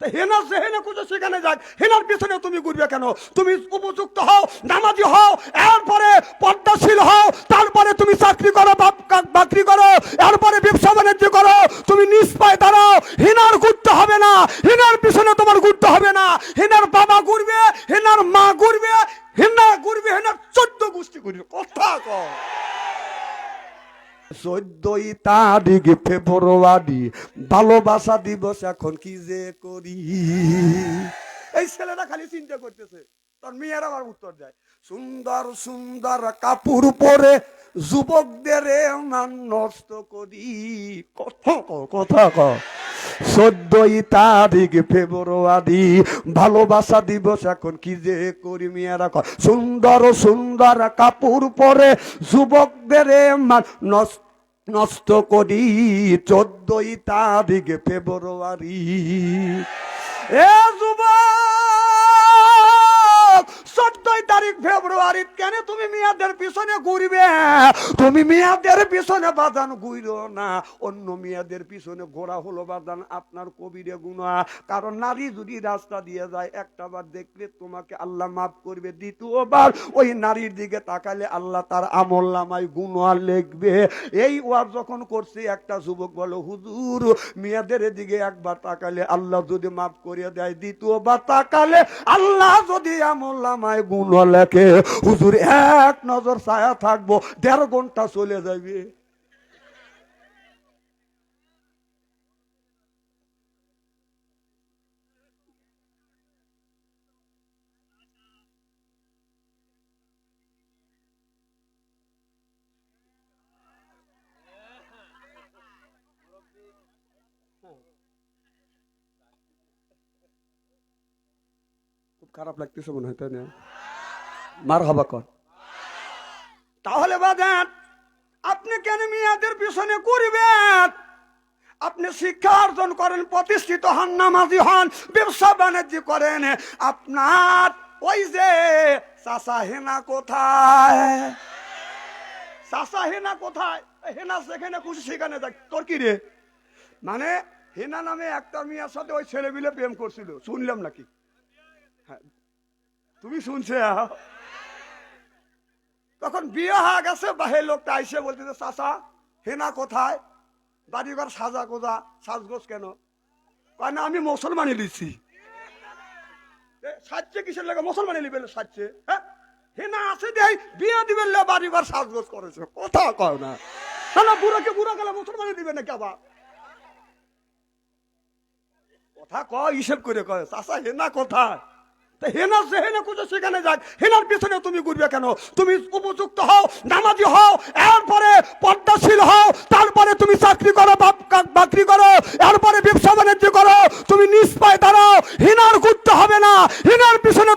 তা হেনা যেহেনে খুঁজে সেখানে যাক। হেনার পিছনে তুমি ঘুরবে কেন? তুমি উপযুক্ত হও, নামাজি হও, এরপরে পদ্মাশীল হও, তারপরে তুমি চাকরি করো বাকরি করো, এরপরে ব্যবসা বাণিজ্য করো, তুমি নিষ্পায় দাঁড়াও। হেনার ঘুরতে হবে না। হেনার পিছনে তোমার ঘুরতে হবে না। হেনার বাবা ঘুরবে, হেনার মা ঘুরবে, হেনা ঘুরবে, হেনার চোদ্দ গোষ্ঠী ঘুরবে। কথা কও। চোদ্দই তারিখ ফেব্রুয়ারি, ভালোবাসা দিবস এখন কি যে করি? এই ছেলেটা খালি চিন্তা করতেছে, তার মেয়ের আবার উত্তর দেয়। সুন্দর সুন্দর কাপড় পরে যুবকদের মান নষ্ট করি। কথা কথা কও চোদ্দই তারিখ ফেব্রুয়ারি, ভালোবাসা দিবস। এখন কি যে করি মেয়েরা কর সুন্দর সুন্দর কাপড় পরে যুবকদের নষ্ট নষ্ট করি। চোদ্দই তারিখ ফেব্রুয়ারি। এ যুবক! চোদ্দই তারিখ ফেব্রুয়ারি কেন তুমি মেয়াদের পিছনে ঘুরবে? তুমি মেয়াদের পিছনে বাদান ঘুরো না। অন্য মেয়াদের পিছনে ঘোরা হলো বাদান আপনার কবিরে গুণা কারণ নারী যদি রাস্তা দিয়ে যায়, একটা বার দেখলে তোমাকে আল্লাহ মাফ করবে। দ্বিতীয়বার ওই নারীর দিকে তাকালে আল্লাহ তার আমল গুণা লিখবে। এই ওয়াজ যখন করছে, একটা যুবক বলো, হুজুর, মেয়েদের দিকে একবার তাকালে আল্লাহ যদি মাফ করে দেয়, দ্বিতীয়বার তাকালে আল্লাহ যদি আমল গুণ লেখে হুজুর, এক নজর ছায়া থাকব, দেড় ঘণ্টা চলে যাবে। খারাপ লাগতেছে মনে হয়, তাই না? মার হবা কর। তাহলে বাদেন আপনি কেন মেয়াদের পিছনে করবেন আপনি শিক্ষা অর্জন করেন, প্রতিষ্ঠিত হন, নামাজি হন, ব্যবসা বাণিজ্য করেন। আপনার ওই যে চাষা হেনা কোথায়? চাষা হেনা কোথায়? হেনা সেখানে খুশি সেখানে দেখ তোর কি রে? মানে হেনা নামে একটা মেয়ের সাথে ওই ছেলে মিলে প্রেম করছিল। শুনলাম নাকি? হ্যাঁ। তুমি শুনছে? তখন বিয়ে হয়ে গেছে বাহের লোকটা আইসে বলতেছে চাষা হেনা কোথায়? বাড়িঘর সাজা কোজা সাজগোজ কেন? কয়, না, আমি মুসলমানি লিখছি সাজছে কিসের লাগে? মুসলমানি লিবেন সাজছে। হ্যাঁ হেনা আছে দেই, বিয়ে দিবেন বাড়িঘর সাজগোজ করেছে। কথা কয় না। না বুড়োকে বুড়ো গেলে মুসলমানি দিবে নাকি আবার? কথা কয়, হিসেব করে কয় চাষা হেনা কোথায়? তা হেনা যে হেনা খুঁজে, সেখানে যাক। হেনার পিছনে তুমি ঘুরবে কেন? তুমি উপযুক্ত হও, নামাজি হও, এরপরে পদ্মাশীল হও, তারপরে তুমি চাকরি করো বাকরি করো, এরপরে ব্যবসা বাণিজ্য করো, তুমি নিষ্পায় দাঁড়াও। হেনার ঘুরতে হবে না। হেনার পিছনে